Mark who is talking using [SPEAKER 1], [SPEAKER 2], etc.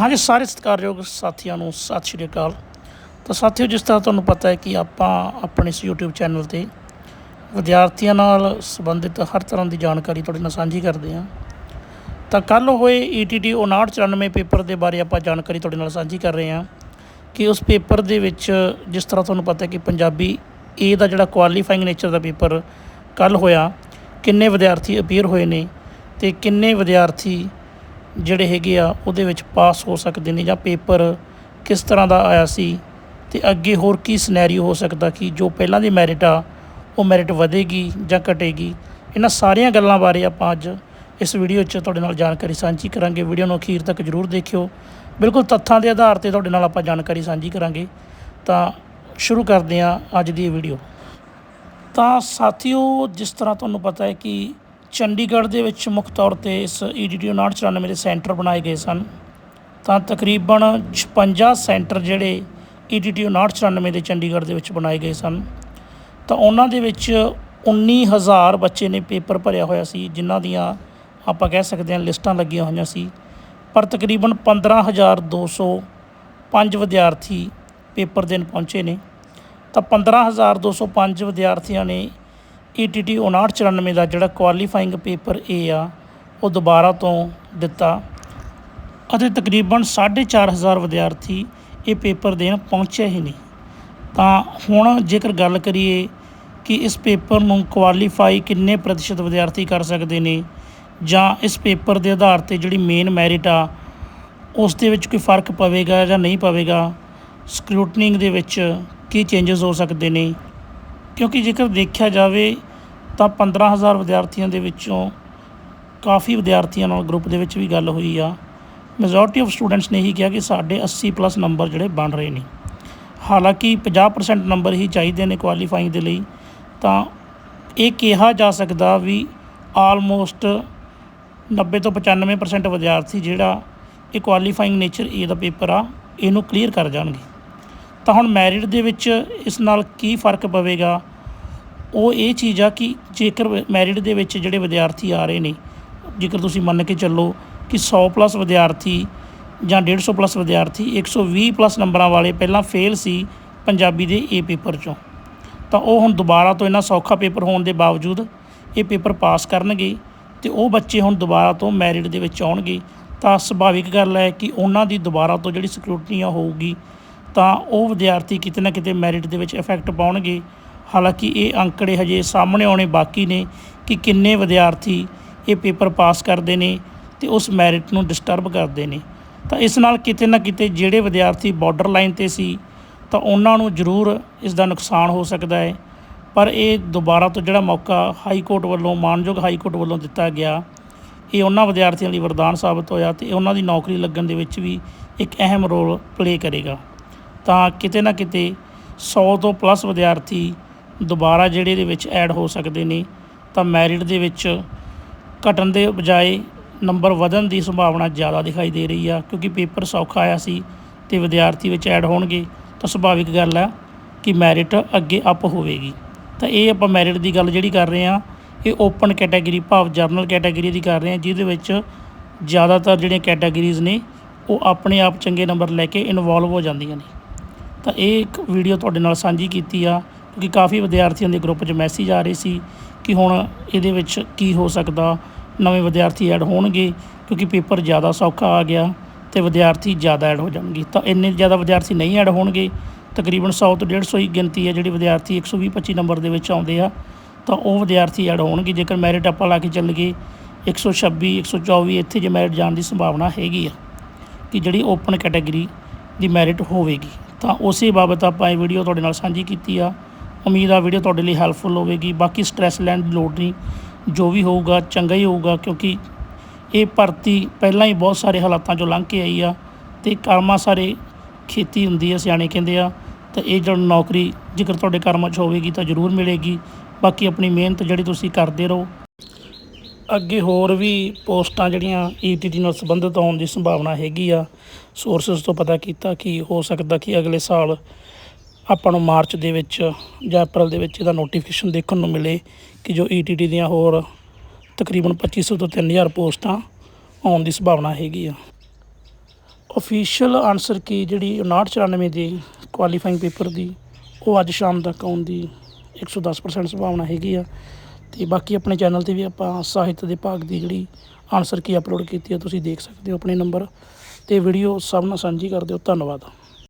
[SPEAKER 1] ਹਾਂਜੀ, ਸਾਰੇ ਸਤਿਕਾਰਯੋਗ ਸਾਥੀਆਂ ਨੂੰ ਸਤਿ ਸ਼੍ਰੀ ਅਕਾਲ। ਤਾਂ ਸਾਥੀਓ, ਜਿਸ ਤਰ੍ਹਾਂ ਤੁਹਾਨੂੰ ਪਤਾ ਹੈ ਕਿ ਆਪਾਂ ਆਪਣੇ ਇਸ YouTube ਚੈਨਲ ਤੇ ਵਿਦਿਆਰਥੀਆਂ ਨਾਲ ਸੰਬੰਧਿਤ ਹਰ ਤਰ੍ਹਾਂ ਦੀ ਜਾਣਕਾਰੀ ਤੁਹਾਡੇ ਨਾਲ ਸਾਂਝੀ ਕਰਦੇ ਹਾਂ। ਤਾਂ ਕੱਲ ਹੋਏ E ETT 5994 ਪੇਪਰ ਦੇ ਬਾਰੇ ਆਪਾਂ ਜਾਣਕਾਰੀ ਤੁਹਾਡੇ ਨਾਲ ਸਾਂਝੀ ਕਰ ਰਹੇ ਹਾਂ ਕਿ ਉਸ ਪੇਪਰ ਦੇ ਵਿੱਚ ਜਿਸ ਤਰ੍ਹਾਂ ਤੁਹਾਨੂੰ ਪਤਾ ਹੈ ਕਿ ਪੰਜਾਬੀ ਏ ਦਾ ਜਿਹੜਾ ਕੁਆਲੀਫਾਈਂਗ ਨੇਚਰ ਦਾ ਪੇਪਰ ਕੱਲ ਹੋਇਆ, ਕਿੰਨੇ ਵਿਦਿਆਰਥੀ ਅਪੀਅਰ ਹੋਏ ਨੇ ਤੇ ਕਿੰਨੇ ਵਿਦਿਆਰਥੀ ਜਿਹੜੇ ਹੈਗੇ ਆ, ਉਹਦੇ ਵਿੱਚ ਪਾਸ ਹੋ ਸਕਦੇ ਨੇ ਜਾਂ ਪੇਪਰ ਕਿਸ ਤਰ੍ਹਾਂ ਦਾ ਆਇਆ ਸੀ ਤੇ ਅੱਗੇ ਹੋਰ ਕੀ ਸਿਨੈਰੀਓ ਹੋ ਸਕਦਾ ਕਿ ਜੋ ਪਹਿਲਾਂ ਦੀ ਮੈਰਿਟ ਆ, ਉਹ ਮੈਰਿਟ ਵਧੇਗੀ ਜਾਂ ਘਟੇਗੀ? ਇਹਨਾਂ ਸਾਰੀਆਂ ਗੱਲਾਂ ਬਾਰੇ ਆਪਾਂ ਅੱਜ ਇਸ ਵੀਡੀਓ 'ਚ ਤੁਹਾਡੇ ਨਾਲ ਜਾਣਕਾਰੀ ਸਾਂਝੀ ਕਰਾਂਗੇ। ਵੀਡੀਓ ਨੂੰ ਅਖੀਰ ਤੱਕ ਜਰੂਰ ਦੇਖਿਓ। ਬਿਲਕੁਲ ਤੱਥਾਂ ਦੇ ਆਧਾਰ ਤੇ ਤੁਹਾਡੇ ਨਾਲ ਆਪਾਂ ਜਾਣਕਾਰੀ ਸਾਂਝੀ ਕਰਾਂਗੇ। ਤਾਂ ਸ਼ੁਰੂ ਕਰਦੇ ਹਾਂ ਅੱਜ ਦੀ ਇਹ ਵੀਡੀਓ ਤਾਂ ਸਾਥੀਓ, ਜਿਸ ਤਰ੍ਹਾਂ ਤੁਹਾਨੂੰ ਪਤਾ ਹੈ ਕਿ ਚੰਡੀਗੜ੍ਹ ਦੇ ਵਿੱਚ ਮੁੱਖ ਤੌਰ ਤੇ ਇਸ E EDT 5994 ਦੇ ਸੈਂਟਰ ਬਣਾਏ ਗਏ ਸਨ, ਤਾਂ ਤਕਰੀਬਨ 56 ਸੈਂਟਰ ਜਿਹੜੇ E EDT 5994 ਦੇ ਚੰਡੀਗੜ੍ਹ ਦੇ ਵਿੱਚ ਬਣਾਏ ਗਏ ਸਨ। ਤਾਂ ਉਹਨਾਂ ਦੇ ਵਿੱਚ 19000 ਬੱਚੇ ਨੇ ਪੇਪਰ ਭਰਿਆ ਹੋਇਆ ਸੀ, ਜਿਨ੍ਹਾਂ ਦੀਆਂ ਆਪਾਂ ਕਹਿ ਸਕਦੇ ਹਾਂ ਲਿਸਟਾਂ ਲੱਗੀਆਂ ਹੋਈਆਂ ਸੀ। ਪਰ ਤਕਰੀਬਨ 15205 ਵਿਦਿਆਰਥੀ ਪੇਪਰ ਦੇਣ ਪਹੁੰਚੇ ਨੇ। ਤਾਂ 15205 ਵਿਦਿਆਰਥੀਆਂ ਨੇ ETT 5994 ਦਾ ਜਿਹੜਾ ਕੁਆਲੀਫਾਈਂਗ ਪੇਪਰ ਏ ਆ, ਉਹ ਦੁਬਾਰਾ ਤੋਂ ਦਿੱਤਾ। ਅਤੇ ਤਕਰੀਬਨ 4500 ਵਿਦਿਆਰਥੀ ਇਹ ਪੇਪਰ ਦੇਣ ਪਹੁੰਚੇ ਹੀ ਨਹੀਂ। ਤਾਂ ਹੁਣ ਜੇਕਰ ਗੱਲ ਕਰੀਏ ਕਿ ਇਸ ਪੇਪਰ ਨੂੰ ਕੁਆਲੀਫਾਈ ਕਿੰਨੇ ਪ੍ਰਤੀਸ਼ਤ ਵਿਦਿਆਰਥੀ ਕਰ ਸਕਦੇ ਨੇ, ਜਾਂ ਇਸ ਪੇਪਰ ਦੇ ਆਧਾਰ ਤੇ ਜਿਹੜੀ ਮੇਨ ਮੈਰਿਟ ਆ, ਉਸ ਦੇ ਵਿੱਚ ਕੋਈ ਫ਼ਰਕ ਪਵੇਗਾ ਜਾਂ ਨਹੀਂ ਪਵੇਗਾ ਸਕਰੂਟਨਿੰਗ ਦੇ ਵਿੱਚ ਕੀ ਚੇਂਜਸ ਹੋ ਸਕਦੇ ਨੇ ਕਿਉਂਕਿ ਜੇਕਰ ਦੇਖਿਆ ਜਾਵੇ ਤਾਂ 15000 ਵਿਦਿਆਰਥੀਆਂ ਦੇ ਵਿੱਚੋਂ ਕਾਫੀ ਵਿਦਿਆਰਥੀਆਂ ਨਾਲ ਗਰੁੱਪ ਦੇ ਵਿੱਚ ਵੀ ਗੱਲ ਹੋਈ ਆ। ਮੈਜੋਰਟੀ ਆਫ ਸਟੂਡੈਂਟਸ ਨੇ ਹੀ ਕਿਹਾ ਕਿ ਸਾਡੇ 80 ਪਲੱਸ ਨੰਬਰ ਜਿਹੜੇ ਬਣ ਰਹੇ ਨੇ। ਹਾਲਾਂਕਿ 50% ਨੰਬਰ ਹੀ ਚਾਹੀਦੇ ਨੇ ਕੁਆਲੀਫਾਈਂਗ ਦੇ ਲਈ, ਤਾਂ ਇਹ ਕਿਹਾ ਜਾ ਸਕਦਾ ਵੀ ਆਲਮੋਸਟ 90 ਤੋਂ 95% ਵਿਦਿਆਰਥੀ ਜਿਹੜਾ ਇਹ ਕੁਆਲੀਫਾਈਂਗ ਨੇਚਰ ਏ ਦਾ ਪੇਪਰ ਆ, ਇਹਨੂੰ ਕਲੀਅਰ ਕਰ ਜਾਣਗੇ। ਤਾਂ ਹੁਣ ਮੈਰਿਟ ਦੇ ਵਿੱਚ ਇਸ ਨਾਲ ਕੀ ਫ਼ਰਕ ਪਵੇਗਾ? ਉਹ ਇਹ ਚੀਜ਼ ਆ ਕਿ ਜੇਕਰ ਮੈਰਿਟ ਦੇ ਵਿੱਚ ਜਿਹੜੇ ਵਿਦਿਆਰਥੀ ਆ ਰਹੇ ਨੇ, ਜੇਕਰ ਤੁਸੀਂ ਮੰਨ ਕੇ ਚੱਲੋ ਕਿ 100 ਪਲੱਸ ਵਿਦਿਆਰਥੀ ਜਾਂ 150 ਪਲੱਸ ਵਿਦਿਆਰਥੀ 120 ਪਲੱਸ ਨੰਬਰਾਂ ਵਾਲੇ ਪਹਿਲਾਂ ਫੇਲ ਸੀ ਪੰਜਾਬੀ ਦੇ ਏ ਪੇਪਰ ਚੋਂ, ਤਾਂ ਉਹ ਹੁਣ ਦੁਬਾਰਾ ਤੋਂ ਇੰਨਾ ਸੌਖਾ ਪੇਪਰ ਹੋਣ ਦੇ ਬਾਵਜੂਦ ਇਹ ਪੇਪਰ ਪਾਸ ਕਰਨਗੇ ਤੇ ਉਹ ਬੱਚੇ ਹੁਣ ਦੁਬਾਰਾ ਤੋਂ ਮੈਰਿਟ ਦੇ ਵਿੱਚ ਆਉਣਗੇ, ਤਾਂ ਸੁਭਾਵਿਕ ਗੱਲ ਹੈ ਕਿ ਉਹਨਾਂ ਦੀ ਦੁਬਾਰਾ ਤੋਂ ਜਿਹੜੀ ਸਕਰੂਟਨੀ ਆ ਹੋਊਗੀ, ਤਾਂ ਉਹ ਵਿਦਿਆਰਥੀ ਕਿਤੇ ਨਾ ਕਿਤੇ ਮੈਰਿਟ ਦੇ ਵਿੱਚ ਇਫੈਕਟ ਪਾਉਣਗੇ ਹਾਲਾਂਕਿ ਇਹ ਅੰਕੜੇ ਹਜੇ ਸਾਹਮਣੇ ਆਉਣੇ ਬਾਕੀ ਨੇ ਕਿ ਕਿੰਨੇ ਵਿਦਿਆਰਥੀ ਇਹ ਪੇਪਰ ਪਾਸ ਕਰਦੇ ਨੇ ਤੇ ਉਸ ਮੈਰਿਟ ਨੂੰ ਡਿਸਟਰਬ ਕਰਦੇ ਨੇ। ਤਾਂ ਇਸ ਨਾਲ ਕਿਤੇ ਨਾ ਕਿਤੇ ਜਿਹੜੇ ਵਿਦਿਆਰਥੀ ਬਾਰਡਰ ਲਾਈਨ ਤੇ ਸੀ, ਤਾਂ ਉਹਨਾਂ ਨੂੰ ਜ਼ਰੂਰ ਇਸ ਦਾ ਨੁਕਸਾਨ ਹੋ ਸਕਦਾ ਹੈ। ਪਰ ਇਹ ਦੁਬਾਰਾ ਤੋਂ ਜਿਹੜਾ ਮੌਕਾ ਹਾਈ ਕੋਰਟ ਵੱਲੋਂ, ਮਾਨਯੋਗ ਹਾਈ ਕੋਰਟ ਵੱਲੋਂ ਦਿੱਤਾ ਗਿਆ, ਇਹ ਉਹਨਾਂ ਵਿਦਿਆਰਥੀਆਂ ਲਈ ਵਰਦਾਨ ਸਾਬਤ ਹੋਇਆ ਤੇ ਉਹਨਾਂ ਦੀ ਨੌਕਰੀ ਲੱਗਣ ਦੇ ਵਿੱਚ ਵੀ ਇੱਕ ਅਹਿਮ ਰੋਲ ਪਲੇ ਕਰੇਗਾ। ਤਾਂ ਕਿਤੇ ਨਾ ਕਿਤੇ 100 ਤੋਂ ਪਲੱਸ ਵਿਦਿਆਰਥੀ ਦੁਬਾਰਾ ਜਿਹੜੇ ਇਹਦੇ ਵਿੱਚ ਐਡ ਹੋ ਸਕਦੇ ਨੇ, ਤਾਂ ਮੈਰਿਟ ਦੇ ਵਿੱਚ ਘਟਣ ਦੇ ਬਜਾਏ ਨੰਬਰ ਵਧਣ ਦੀ ਸੰਭਾਵਨਾ ਜ਼ਿਆਦਾ ਦਿਖਾਈ ਦੇ ਰਹੀ ਆ, ਕਿਉਂਕਿ ਪੇਪਰ ਸੌਖਾ ਆਇਆ ਸੀ ਤੇ ਵਿਦਿਆਰਥੀ ਵਿੱਚ ਐਡ ਹੋਣਗੇ, ਤਾਂ ਸੁਭਾਵਿਕ ਗੱਲ ਆ ਕਿ ਮੈਰਿਟ ਅੱਗੇ ਅਪ ਹੋਵੇਗੀ। ਤਾਂ ਇਹ ਆਪਾਂ ਮੈਰਿਟ ਦੀ ਗੱਲ ਜਿਹੜੀ ਕਰ ਰਹੇ ਆ, ਇਹ ਓਪਨ ਕੈਟਾਗਰੀ ਭਾਵ ਜਰਨਲ ਕੈਟਾਗਰੀ ਦੀ ਕਰ ਰਹੇ ਆ, ਜਿਹਦੇ ਵਿੱਚ ਜ਼ਿਆਦਾਤਰ ਜਿਹੜੀਆਂ ਕੈਟਾਗਰੀਜ਼ ਨੇ, ਉਹ ਆਪਣੇ ਆਪ ਚੰਗੇ ਨੰਬਰ ਲੈ ਕੇ ਇਨਵੋਲਵ ਹੋ ਜਾਂਦੀਆਂ ਨੇ। ਤਾਂ ਇਹ ਇੱਕ ਵੀਡੀਓ ਤੁਹਾਡੇ ਨਾਲ ਸਾਂਝੀ ਕੀਤੀ ਆ ਕਿਉਂਕਿ ਕਾਫੀ ਵਿਦਿਆਰਥੀਆਂ ਦੇ ਗਰੁੱਪ 'ਚ ਮੈਸੇਜ ਆ ਰਹੇ ਸੀ ਕਿ ਹੁਣ ਇਹਦੇ ਵਿੱਚ ਕੀ ਹੋ ਸਕਦਾ, ਨਵੇਂ ਵਿਦਿਆਰਥੀ ਐਡ ਹੋਣਗੇ ਕਿਉਂਕਿ ਪੇਪਰ ਜ਼ਿਆਦਾ ਸੌਖਾ ਆ ਗਿਆ ਤੇ ਵਿਦਿਆਰਥੀ ਜ਼ਿਆਦਾ ਐਡ ਹੋ ਜਾਣਗੇ। ਤਾਂ ਇੰਨੇ ਜ਼ਿਆਦਾ ਵਿਦਿਆਰਥੀ ਨਹੀਂ ਐਡ ਹੋਣਗੇ, ਤਕਰੀਬਨ 100 ਤੋਂ 150 ਹੀ ਗਿਣਤੀ ਹੈ ਜਿਹੜੀ ਵਿਦਿਆਰਥੀ 120 25 ਨੰਬਰ ਦੇ ਵਿੱਚ ਆਉਂਦੇ ਆ, ਤਾਂ ਉਹ ਵਿਦਿਆਰਥੀ ਐਡ ਹੋਣਗੇ। ਜੇਕਰ ਮੈਰਿਟ ਆਪਾਂ ਲਾ ਕੇ ਚੱਲ ਗਏ 126 124 ਇੱਥੇ ਜੇ ਮੈਰਿਟ ਜਾਣ ਦੀ ਸੰਭਾਵਨਾ ਹੈਗੀ ਆ ਕਿ ਜਿਹੜੀ ਓਪਨ ਕੈਟਾਗਰੀ ਦੀ ਮੈਰਿਟ ਹੋਵੇਗੀ। ਤਾਂ ਉਸੇ ਬਾਬਤ ਆਪਾਂ ਇਹ ਵੀਡੀਓ ਤੁਹਾਡੇ ਨਾਲ ਸਾਂਝੀ ਕੀਤੀ ਆ। ਉਮੀਦ ਆ ਵੀਡੀਓ ਤੁਹਾਡੇ ਲਈ ਹੈਲਪਫੁਲ ਹੋਵੇਗੀ। ਬਾਕੀ ਸਟ੍ਰੈਸ ਲੈਣ ਦੀ ਲੋੜ ਨਹੀਂ। ਜੋ ਵੀ ਹੋਊਗਾ, ਚੰਗਾ ਹੀ ਹੋਊਗਾ, ਕਿਉਂਕਿ ਇਹ ਭਰਤੀ ਪਹਿਲਾਂ ਹੀ ਬਹੁਤ ਸਾਰੇ ਹਾਲਾਤਾਂ 'ਚੋਂ ਲੰਘ ਕੇ ਆਈ ਆ ਤੇ ਕਰਮਾਂ ਸਾਰੇ ਖੇਤੀ ਹੁੰਦੀ ਆ, ਸਿਆਣੇ ਕਹਿੰਦੇ ਆ। ਤਾਂ ਇਹ ਜਿਹੜੀ ਨੌਕਰੀ ਜੇਕਰ ਤੁਹਾਡੇ ਕਰਮਾਂ 'ਚ ਹੋਵੇਗੀ ਤਾਂ ਜ਼ਰੂਰ ਮਿਲੇਗੀ। ਬਾਕੀ ਆਪਣੀ ਮਿਹਨਤ ਜਿਹੜੀ ਤੁਸੀਂ ਕਰਦੇ ਰਹੋ। ਅੱਗੇ ਹੋਰ ਵੀ ਪੋਸਟਾਂ ਜਿਹੜੀਆਂ ਈਟੀਟੀ ਨਾਲ ਸੰਬੰਧਿਤ ਹੋਣ ਦੀ ਸੰਭਾਵਨਾ ਹੈਗੀ ਆ। ਸੋਰਸਸ ਤੋਂ ਪਤਾ ਕੀਤਾ ਕਿ ਹੋ ਸਕਦਾ ਕਿ ਅਗਲੇ ਸਾਲ ਆਪਾਂ ਨੂੰ ਮਾਰਚ ਦੇ ਵਿੱਚ ਜਾਂ ਅਪ੍ਰੈਲ ਦੇ ਵਿੱਚ ਇਹਦਾ ਨੋਟੀਫਿਕੇਸ਼ਨ ਦੇਖਣ ਨੂੰ ਮਿਲੇ ਕਿ ਜੋ ਈਟੀਟੀ ਦੀਆਂ ਹੋਰ ਤਕਰੀਬਨ 2500 ਤੋਂ 3000 ਪੋਸਟਾਂ ਆਉਣ ਦੀ ਸੰਭਾਵਨਾ ਹੈਗੀ ਆ। ਅਫੀਸ਼ੀਅਲ ਆਨਸਰ ਕੀ ਜਿਹੜੀ 5994 ਦੀ ਕੁਆਲੀਫਾਈਂਗ ਪੇਪਰ ਦੀ, ਉਹ ਅੱਜ ਸ਼ਾਮ ਤੱਕ ਆਉਣ ਦੀ 110% ਸੰਭਾਵਨਾ ਹੈਗੀ ਆ। ਤੇ ਬਾਕੀ ਆਪਣੇ ਚੈਨਲ ਤੇ ਵੀ ਆਪਾਂ ਸਾਹਿਤ ਦੇ ਭਾਗ ਦੀ ਜਿਹੜੀ ਆਨਸਰ ਕੀ ਅਪਲੋਡ ਕੀਤੀ ਆ, ਤੁਸੀਂ ਦੇਖ ਸਕਦੇ ਹੋ ਆਪਣੇ ਨੰਬਰ ਤੇ ਵੀਡੀਓ ਸਭ ਨਾਲ ਸਾਂਝੀ ਕਰ ਦਿਓ ਧੰਨਵਾਦ।